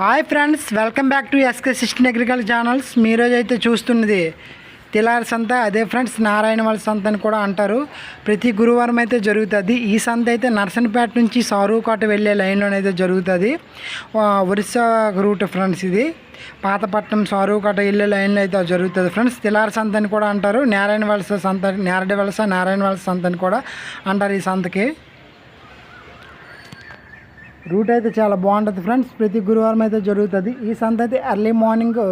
Hi friends welcome back to SK సిస్టన్ agriculture channels. మీరోజైతే చూస్తున్నది తిలారి సంత. అదే ఫ్రెండ్స్ నారాయణ వాళ్ళ సంత అని కూడా అంటారు. ప్రతి గురువారం అయితే జరుగుతుంది. ఈ సంత అయితే నర్సన్పేట నుంచి సారూకోట వెళ్ళే లైన్లోనైతే జరుగుతుంది. ఒరిస్సా రూట్ ఫ్రెండ్స్ ఇది. పాతపట్నం సారూకోట వెళ్ళే లైన్లో అయితే జరుగుతుంది ఫ్రెండ్స్. తిలారి సంత అని కూడా అంటారు. నారాయణ వలస సంత నేరడి వలస నారాయణ వలస సంత అని కూడా అంటారు ఈ సంతకి. రూట్ అయితే చాలా బాగుంటుంది ఫ్రెండ్స్. ప్రతి గురువారం అయితే జరుగుతుంది. ఈ సంత అయితే ఎర్లీ మార్నింగ్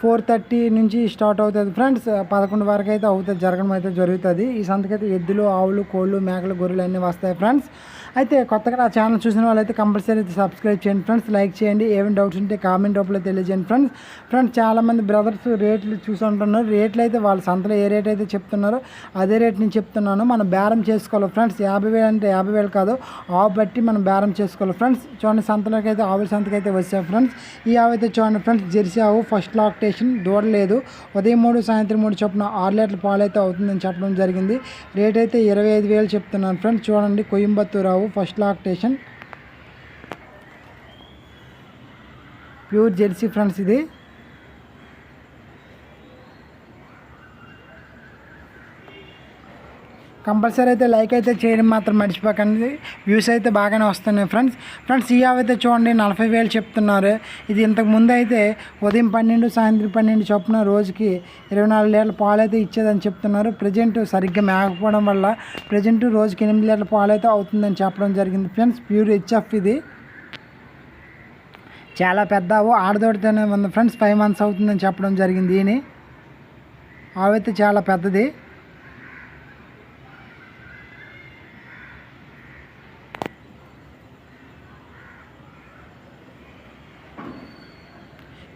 ఫోర్ థర్టీ నుంచి స్టార్ట్ అవుతుంది ఫ్రెండ్స్. పదకొండు వరకు అయితే అవుతుంది. జరగడం అయితే జరుగుతుంది. ఈ సంతకైతే ఎద్దులు ఆవులు కోళ్ళు మేకలు గొర్రెలు అన్నీ వస్తాయి ఫ్రెండ్స్. అయితే కొత్తగా నా ఛానల్ చూసిన వాళ్ళైతే కంపల్సరీ అయితే సబ్స్క్రైబ్ చేయండి ఫ్రెండ్స్ లైక్ చేయండి. ఏమైనా డౌట్స్ ఉంటే కామెంట్ రూపంలో తెలియజేయండి ఫ్రెండ్స్. ఫ్రెండ్స్ చాలామంది బ్రదర్స్ రేట్లు చూసుకుంటున్నారు రేట్లు అయితే వాళ్ళ సంతలో ఏ రేట్ అయితే చెప్తున్నారో అదే రేట్ నేను చెప్తున్నాను. మనం బేరం చేసుకోవాలి ఫ్రెండ్స్. యాభై వేలు అంటే యాభై వేలు కాదు. ఆవు బట్టి మనం బేరం చేసుకోవాలి ఫ్రెండ్స్. చూడండి సంతలోకి అయితే ఆవుల సంతకి అయితే వచ్చాయి ఫ్రెండ్స్. ఈ ఆవు అయితే చూడండి ఫ్రెండ్స్ జెర్సీ ఆవు ఫస్ట్ లాక్టేషన్ దూడలేదు ఉదయం మూడు సాయంత్రం మూడు చొప్పున ఆరు లీటర్ల పాలు అయితే అవుతుందని చెప్పడం జరిగింది. రేట్ అయితే ఇరవై ఐదు వేలు చెప్తున్నాను ఫ్రెండ్స్. చూడండి కోయంబత్తూరు ఆవు first lactation pure jersey friends ఇది. కంపల్సరీ అయితే లైక్ అయితే చేయడం మాత్రం మర్చిపోకండి. వ్యూస్ అయితే బాగానే వస్తున్నాయి ఫ్రెండ్స్. ఫ్రెండ్స్ ఈ అయితే చూడండి నలభై వేలు చెప్తున్నారు. ఇది ఇంతకు ముందు అయితే ఉదయం పన్నెండు సాయంత్రం పన్నెండు చొప్పున రోజుకి ఇరవై నాలుగు లీటర్ల పాలు అయితే ఇచ్చేదని చెప్తున్నారు. ప్రజెంట్ సరిగ్గా మేకపోవడం వల్ల ప్రజెంట్ రోజుకి ఎనిమిది లీటర్ల పాలు అయితే అవుతుందని చెప్పడం జరిగింది ఫ్రెండ్స్. ప్యూర్ హెచ్ఎఫ్ ఇది. చాలా పెద్ద ఆడదోడితేనే ఉంది ఫ్రెండ్స్. ఫైవ్ మంత్స్ అవుతుందని చెప్పడం జరిగింది. దీని ఆవైతే చాలా పెద్దది.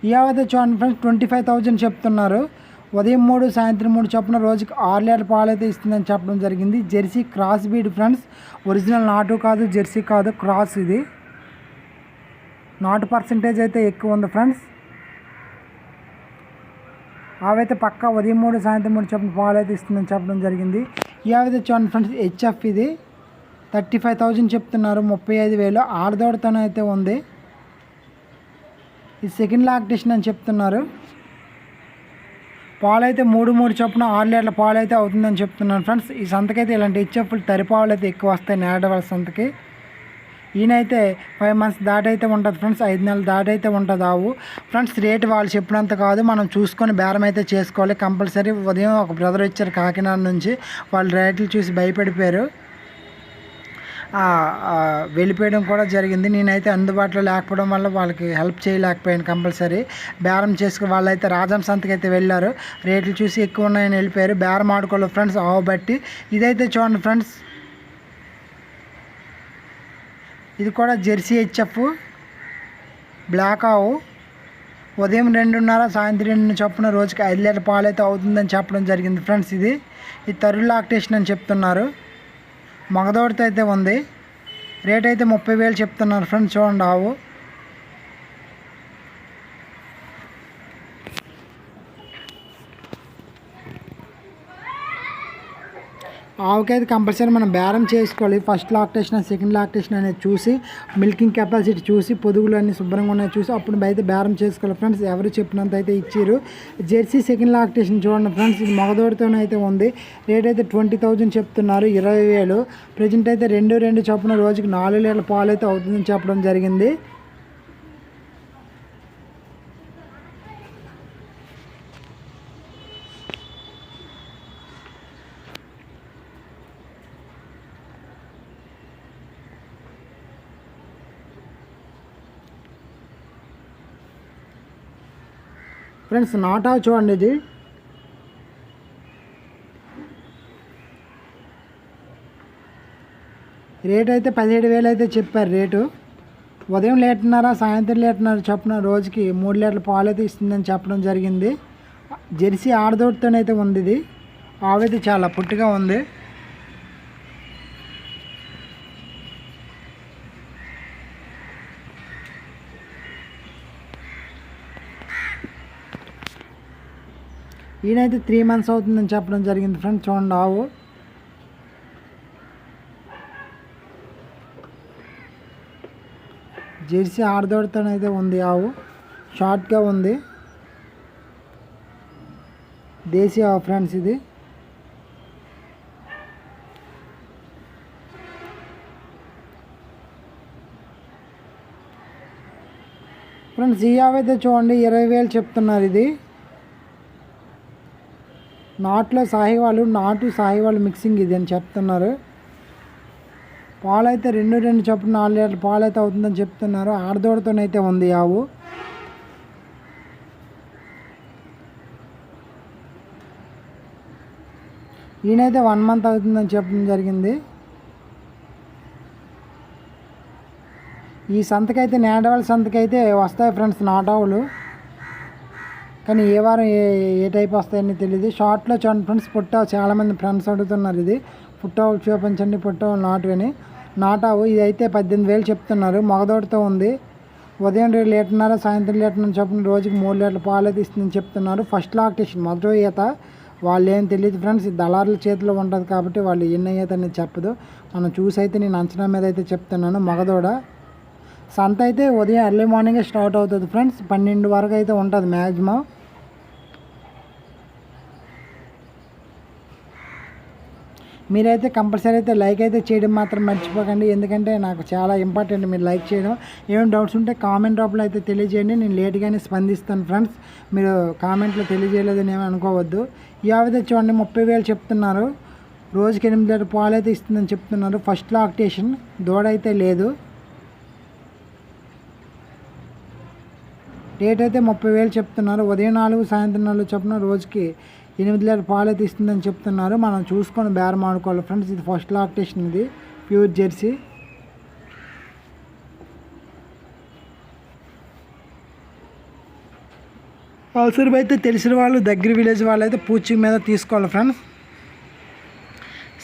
ఈ చూడండి ఫ్రెండ్స్ ట్వంటీ ఫైవ్ థౌజండ్ చెప్తున్నారు. ఉదయం మూడు సాయంత్రం మూడు చొప్పున రోజుకి ఆరు లీటర్ పాలు అయితే ఇస్తుందని చెప్పడం జరిగింది. Jersey cross breed friends original నాటు కాదు జెర్సీ కాదు క్రాస్ ఇది. నాటు పర్సంటేజ్ అయితే ఎక్కువ ఉంది ఫ్రెండ్స్ అవైతే పక్కా ఉదయం మూడు సాయంత్రం మూడు చొప్పున పాలు అయితే ఇస్తుందని చెప్పడం జరిగింది. ఈ చూడండి ఫ్రెండ్స్ హెచ్ఎఫ్ ఇది. థర్టీ ఫైవ్ థౌజండ్ చెప్తున్నారు ముప్పై ఐదు వేలు. ఆడదోడతోనే అయితే ఉంది. ఇది సెకండ్ లాక్టేషన్ అని చెప్తున్నారు. పాలు అయితే మూడు మూడు చొప్పున ఆరు లీటర్ల పాలు అయితే అవుతుందని చెప్తున్నాను ఫ్రెండ్స్. ఈ సంతకైతే ఇలాంటి ఇచ్చేపులు తరిపావులు అయితే ఎక్కువ వస్తాయి నేడవాళ్ళ సంతకి. ఈయనైతే ఫైవ్ మంత్స్ దాటైతే ఉంటుంది ఫ్రెండ్స్. ఐదు నెలలు దాటైతే ఉంటుంది ఆవు. ఫ్రెండ్స్ రేట్ వాళ్ళు చెప్పినంత కాదు. మనం చూసుకొని బేరం అయితే చేసుకోవాలి. కంపల్సరీ ఉదయం ఒక బ్రదర్ వచ్చారు కాకినాడ నుంచి. వాళ్ళు రేట్లు చూసి భయపడిపోయారు. వెళ్ళిపోయడం కూడా జరిగింది. నేనైతే అందుబాటులో లేకపోవడం వల్ల వాళ్ళకి హెల్ప్ చేయలేకపోయాను కంపల్సరీ. బేరం చేసుకుని వాళ్ళైతే రాజం సంతకి అయితే వెళ్ళారు. రేట్లు చూసి ఎక్కువ ఉన్నాయని వెళ్ళిపోయారు. బేరం ఆడుకోలేదు ఫ్రెండ్స్ ఆవు బట్టి. ఇదైతే చూడండి ఫ్రెండ్స్. ఇది కూడా జెర్సీ హెచ్ఎఫ్. బ్లాక్ ఆవు. ఉదయం రెండున్నర సాయంత్రం రెండు చొప్పున రోజుకి ఐదు లీటర్ పాలు అయితే అవుతుందని చెప్పడం జరిగింది ఫ్రెండ్స్ ఇది. ఇది తరుణ్ లాక్టేషన్ అని చెప్తున్నారు. మగదోడితో అయితే ఉంది. రేట్ అయితే ముప్పై వేలు చెప్తున్నారు ఫ్రెండ్స్ చూడండి ఆవు. ఆవుకైతే కంపల్సరీ మనం బేరం చేసుకోవాలి. ఫస్ట్ లాక్టేషన్ సెకండ్ లాక్టేషన్ అనేది చూసి మిల్కింగ్ కెపాసిటీ చూసి పొదుగులు అన్ని శుభ్రంగా ఉన్నాయి చూసి అప్పుడు అయితే బేరం చేసుకోవాలి ఫ్రెండ్స్. ఎవరు చెప్పినంత అయితే ఇచ్చారు. జెర్సీ సెకండ్ లాక్టేషన్ చూడండి ఫ్రెండ్స్. ఇది మగదోడితోనే అయితే ఉంది. రేట్ అయితే ట్వంటీ థౌజండ్ చెప్తున్నారు. ఇరవై వేలు. ప్రజెంట్ అయితే రెండు రెండు చొప్పున రోజుకి నాలుగు లీటర్ల పాలు అయితే అవుతుందని చెప్పడం జరిగింది. ఫ్రెండ్స్ నాటా చూడండి ఇది రేట్ అయితే పదిహేడు వేలు అయితే చెప్పారు రేటు. ఉదయం లేటున్నారా సాయంత్రం లేటున్నారా చెప్పిన రోజుకి మూడు లీటర్ల పాలు అయితే ఇస్తుందని చెప్పడం జరిగింది. జెర్సీ ఆడదోటితోనైతే ఉంది ఇది. ఆవైతే చాలా పుట్టిగా ఉంది. ఈయనైతే త్రీ మంత్స్ అవుతుందని చెప్పడం జరిగింది ఫ్రెండ్స్ చూడండి ఆవు. జెర్సీ ఆడదోడతోనైతే ఉంది ఆవు. షార్ట్గా ఉంది. దేశీ ఆవు ఫ్రెండ్స్ ఇది. ఫ్రెండ్స్ ఈ ఆవు అయితే చూడండి ఇరవై వేలు చెప్తున్నారు ఇది. నాటులో సాహివాళ్ళు నాటు సాహివాళ్ళు మిక్సింగ్ ఇది అని చెప్తున్నారు. పాలైతే రెండు రెండు చొప్పున నాలుగు లీటర్ పాలు అయితే అవుతుందని చెప్తున్నారు. ఆడదోడతోనైతే ఉంది ఆవు. ఈయనైతే వన్ మంత్ అవుతుందని చెప్పడం జరిగింది. ఈ సంతకైతే నేడవాళ్ళ సంతకైతే వస్తాయి ఫ్రెండ్స్ నాటావులు. కానీ ఏ వారం ఏ ఏ టైప్ వస్తాయని తెలియదు షార్ట్లో చూడండి ఫ్రెండ్స్ పుట్ట చాలామంది ఫ్రెండ్స్ అడుగుతున్నారు ఇది. పుట్టావులు చూపించండి పుట్టావులు నాటు అని. నాటావు ఇది అయితే పద్దెనిమిది వేలు చెప్తున్నారు. మగదోటితో ఉంది. ఉదయం రెండు లీటర్న్నర సాయంత్రం లీటర్ చొప్పున రోజుకి మూడు లీటర్ల పాలు అయితే ఇస్తుందని చెప్తున్నారు. ఫస్ట్ లాక్టేషన్ మొదటి ఈత. వాళ్ళు ఏం తెలియదు ఫ్రెండ్స్ దళారుల చేతిలో ఉంటుంది కాబట్టి వాళ్ళు ఎన్ని ఈత అనేది చెప్పదు. మనం చూసి అయితే నేను అంచనా మీద అయితే చెప్తున్నాను. మగదోడ సంత అయితే ఉదయం ఎర్లీ మార్నింగే స్టార్ట్ అవుతుంది ఫ్రెండ్స్ పన్నెండు వరకు అయితే ఉంటుంది మ్యాక్సిమం మీరైతే కంపల్సరీ అయితే లైక్ అయితే చేయడం మాత్రం మర్చిపోకండి. ఎందుకంటే నాకు చాలా ఇంపార్టెంట్ మీరు లైక్ చేయడం. ఏమైనా డౌట్స్ ఉంటే కామెంట్ డ్రాప్లో అయితే తెలియజేయండి. నేను లేట్గానే స్పందిస్తాను ఫ్రెండ్స్ మీరు కామెంట్లో తెలియజేయలేదని ఏమి అనుకోవద్దు. ఈ చూడండి ముప్పై వేలు చెప్తున్నారు. రోజుకి ఎనిమిది లీటర్ పాలు అయితే ఇస్తుందని చెప్తున్నారు. ఫస్ట్ లాక్టేషన్ దూడ అయితే లేదు. రేట్ అయితే ముప్పై వేలు చెప్తున్నారు. ఉదయం నాలుగు సాయంత్రం నాలుగు చొప్పున రోజుకి ఎనిమిది లీటర్ పాలు అయితే ఇస్తుందని చెప్తున్నారు. మనం చూసుకొని బేరం ఆడుకోవాలి ఫ్రెండ్స్. ఇది ఫస్ట్ లాక్టేషన్ ఇది. Pure jersey. అవసరమైతే అయితే తెలిసిన వాళ్ళు దగ్గర విలేజ్ వాళ్ళు అయితే పూచి మీద తీసుకోవాలి ఫ్రెండ్స్.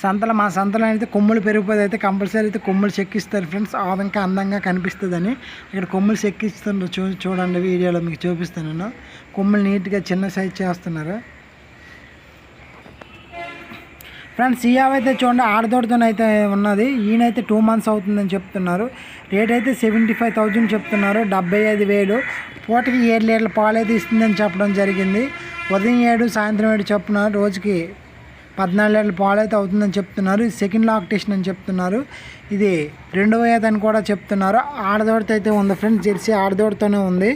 సంతలో మా సంతలో అయితే కొమ్ములు పెరిగిపోతే అయితే కంపల్సరీ అయితే కొమ్ములు చెక్కిస్తారు ఫ్రెండ్స్. ఆ అందంగా కనిపిస్తుందని ఇక్కడ కొమ్ములు చెక్కిస్తున్నారు చూ చూడండి వీడియోలో మీకు చూపిస్తాను నేను. కొమ్ములు నీట్గా చిన్న సైజ్ చేస్తున్నారు. ఫ్రెండ్స్ ఈ అయితే చూడండి ఆడదోడుతో అయితే ఉన్నది. ఈయనైతే టూ మంత్స్ అవుతుందని చెప్తున్నారు. రేట్ అయితే సెవెంటీ ఫైవ్ థౌజండ్ చెప్తున్నారు. డెబ్బై ఐదు వేలు. పూటకి ఏడు లీటర్ల పాలు అయితే ఇస్తుందని చెప్పడం జరిగింది. ఉదయం ఏడు సాయంత్రం ఏడు చొప్పున రోజుకి పద్నాలుగు పాలైతే పాలు అయితే అవుతుందని చెప్తున్నారు సెకండ్ లాక్టేషన్ అని చెప్తున్నారు. ఇది రెండవ ఏత అని కూడా చెప్తున్నారు. ఆడదోడితో అయితే ఉంది ఫ్రెండ్స్ జెర్సీ ఆడదోడితోనే ఉంది.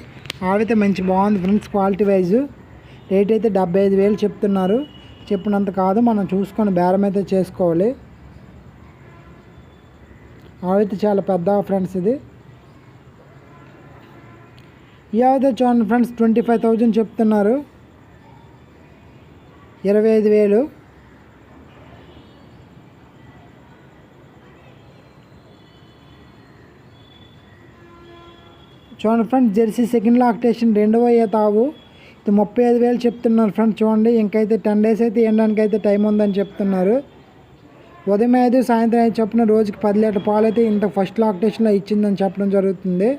ఆవితే మంచి బాగుంది ఫ్రెండ్స్ క్వాలిటీ వైజ్ రేట్ అయితే డెబ్బై ఐదు వేలు చెప్తున్నారు. చెప్పినంత కాదు మనం చూసుకొని బేరం అయితే చేసుకోవాలి. ఆవితే చాలా పెద్ద ఫ్రెండ్స్ ఇది. ఈ ఆవితే చూడండి ఫ్రెండ్స్ ట్వంటీ ఫైవ్ థౌజండ్ చెప్తున్నారు. ఇరవై ఐదు వేలు. చూడండి ఫ్రెండ్స్ జెర్సీ సెకండ్ లాక్టేషన్ రెండవ తావు. ఇది ముప్పై ఐదు వేలు చెప్తున్నారు ఫ్రెండ్స్ చూడండి ఇంకైతే టెన్ డేస్ అయితే ఇవ్వడానికి అయితే టైం ఉందని చెప్తున్నారు. ఉదయం ఐదు సాయంత్రం ఐదు చొప్పున రోజుకి పది లీటర్ పాలు అయితే ఇంత ఫస్ట్ లాక్టేషన్లో ఇచ్చిందని చెప్పడం జరుగుతుంది.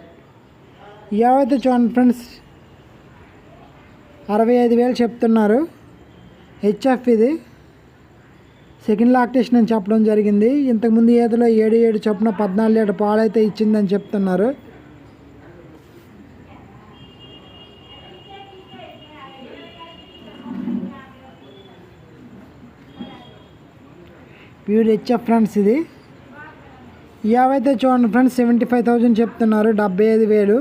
ఏవైతే చూడండి ఫ్రెండ్స్ అరవై ఐదు వేలు చెప్తున్నారు. హెచ్ఎఫ్ ఇది. సెకండ్ లాక్టేషన్ అని చెప్పడం జరిగింది. ఇంతకుముందు ఏదో ఏడు ఏడు చొప్పున పద్నాలుగు లీటర్ పాలు అయితే ఇచ్చిందని చెప్తున్నారు. ప్యూర్ హెచ్ఎఫ్ ఫ్రెండ్స్ ఇది. ఇవైతే చూడండి ఫ్రెండ్స్ సెవెంటీ ఫైవ్ థౌజండ్ చెప్తున్నారు డెబ్బై ఐదు వేలు.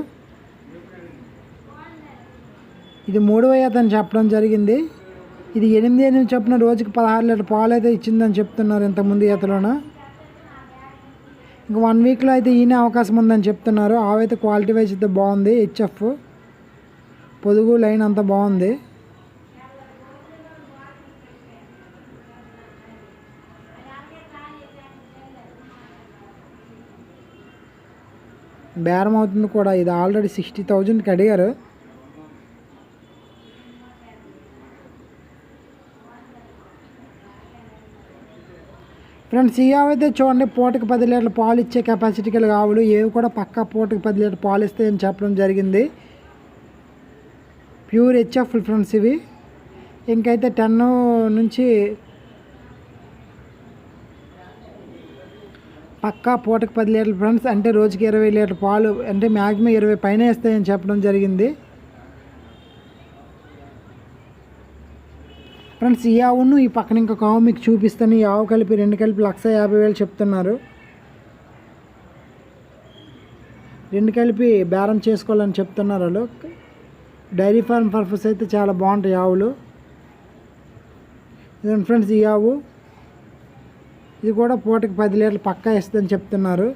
ఇది మూడవ అతను చెప్పడం జరిగింది. ఇది ఎనిమిది ఎనిమిది చెప్పిన రోజుకి పదహారు లీటర్ పాలు అయితే ఇచ్చిందని చెప్తున్నారు ఇంతకుముందు ఈతలోన ఇంకా వన్ వీక్లో అయితే ఈయన అవకాశం ఉందని చెప్తున్నారు. ఆవైతే క్వాలిటీ వైజ్ అయితే బాగుంది హెచ్ఎఫ్. పొదుగు లైన్ అంతా బాగుంది. బేరం అవుతుంది కూడా. ఇది ఆల్రెడీ సిక్స్టీ థౌజండ్కి అడిగారు. ఫ్రెండ్స్ ఈ అయితే చూడండి పూటకి పది లీటర్ల పాలు ఇచ్చే కెపాసిటీ గల ఆవులు ఏవి కూడా పక్కా పూటకి పది లీటర్ పాలు ఇస్తాయని చెప్పడం జరిగింది. ప్యూర్ హెచ్ఎఫ్ ఫ్రెండ్స్ ఇవి. ఇంకైతే టెన్ నుంచి పక్కా పూటకి పది లీటర్లు ఫ్రెండ్స్ అంటే రోజుకి ఇరవై లీటర్ పాలు అంటే మ్యాక్సిమం ఇరవై పైన వేస్తాయని చెప్పడం జరిగింది. ఫ్రెండ్స్ ఈ ఆవును ఈ పక్కన ఇంకొక ఆవు మీకు చూపిస్తాను. ఈ ఆవు కలిపి రెండు కలిపి లక్ష యాభై వేలు చెప్తున్నారు. రెండు కలిపి బేరం చేసుకోవాలని చెప్తున్నారు వాళ్ళు. డైరీ ఫార్మ్ పర్పస్ అయితే చాలా బాగుంటాయి ఆవులు. ఫ్రెండ్స్ ఈ ఆవు ఇది కూడా పూటకి పది లీటర్లు పక్కా ఇస్తుందని చెప్తున్నారు.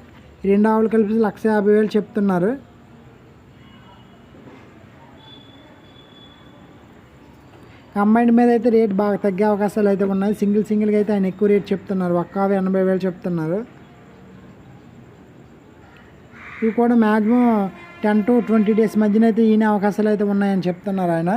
రెండు ఆవులు కలిపి లక్ష యాభై వేలు చెప్తున్నారు. కంబైండ్ మీద అయితే రేట్ బాగా తగ్గే అవకాశాలు అయితే ఉన్నాయి. సింగిల్ సింగిల్గా అయితే ఆయన ఎక్కువ రేట్ చెప్తున్నారు. ఒక్క ఆవి ఎనభై వేలు చెప్తున్నారు. ఇవి కూడా maximum ten to twenty days మధ్యన అయితే ఈయన అవకాశాలు అయితే ఉన్నాయని చెప్తున్నారు ఆయన.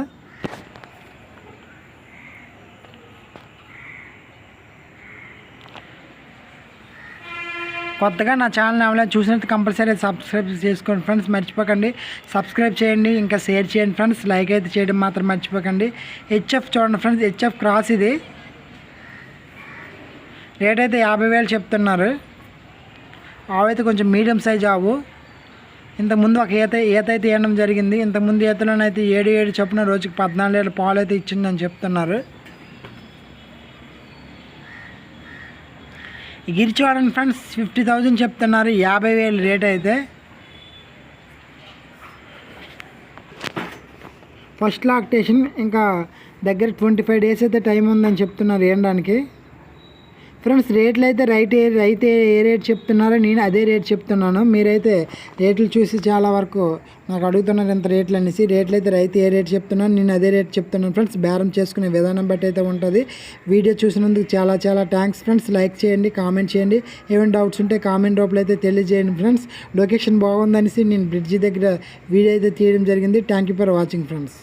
కొత్తగా నా ఛానల్ ఎవరైనా చూసినట్టు కంపల్సరీ సబ్స్క్రైబ్ చేసుకోండి ఫ్రెండ్స్ మర్చిపోకండి. సబ్స్క్రైబ్ చేయండి ఇంకా షేర్ చేయండి ఫ్రెండ్స్ లైక్ అయితే చేయడం మాత్రం మర్చిపోకండి. హెచ్ఎఫ్ చూడండి ఫ్రెండ్స్ హెచ్ఎఫ్ క్రాస్ ఇది. రేట్ అయితే యాభై వేలు చెప్తున్నారు. అవైతే కొంచెం మీడియం సైజ్ ఆవు. ఇంతకుముందు ఒక ఈత ఈత అయితే వేయడం జరిగింది. ఇంతకుముందు ఈతలోనైతే ఏడు ఏడు చొప్పున రోజుకి పద్నాలుగు ఏళ్ళు పాలు అయితే ఇచ్చిందని చెప్తున్నారు. గిరి చూడండి ఫ్రెండ్స్ ఫిఫ్టీ థౌజండ్ చెప్తున్నారు యాభై వేలు రేట్ అయితే. ఫస్ట్ లాక్టేషన్ ఇంకా దగ్గర ట్వంటీ ఫైవ్ డేస్ అయితే టైం ఉందని చెప్తున్నారు వేయడానికి ఫ్రెండ్స్ రేట్లు అయితే రైట్ ఏ రైతు ఏ ఏ రేట్ చెప్తున్నారో నేను అదే రేట్ చెప్తున్నాను. మీరైతే రేట్లు చూసి చాలా వరకు నాకు అడుగుతున్నారు ఎంత రేట్లు అనేసి. రేట్లు అయితే రైతు ఏ రేట్ చెప్తున్నాను. నేను అదే రేట్ చెప్తున్నాను ఫ్రెండ్స్. బేరం చేసుకునే విధానం బట్టి అయితే ఉంటుంది. వీడియో చూసినందుకు చాలా చాలా థ్యాంక్స్ ఫ్రెండ్స్. లైక్ చేయండి కామెంట్ చేయండి. ఏమైనా డౌట్స్ ఉంటే కామెంట్ రూపంలో అయితే తెలియజేయండి ఫ్రెండ్స్. లొకేషన్ బాగుందనేసి నేను బ్రిడ్జి దగ్గర వీడియో అయితే తీయడం జరిగింది. Thank you for watching friends.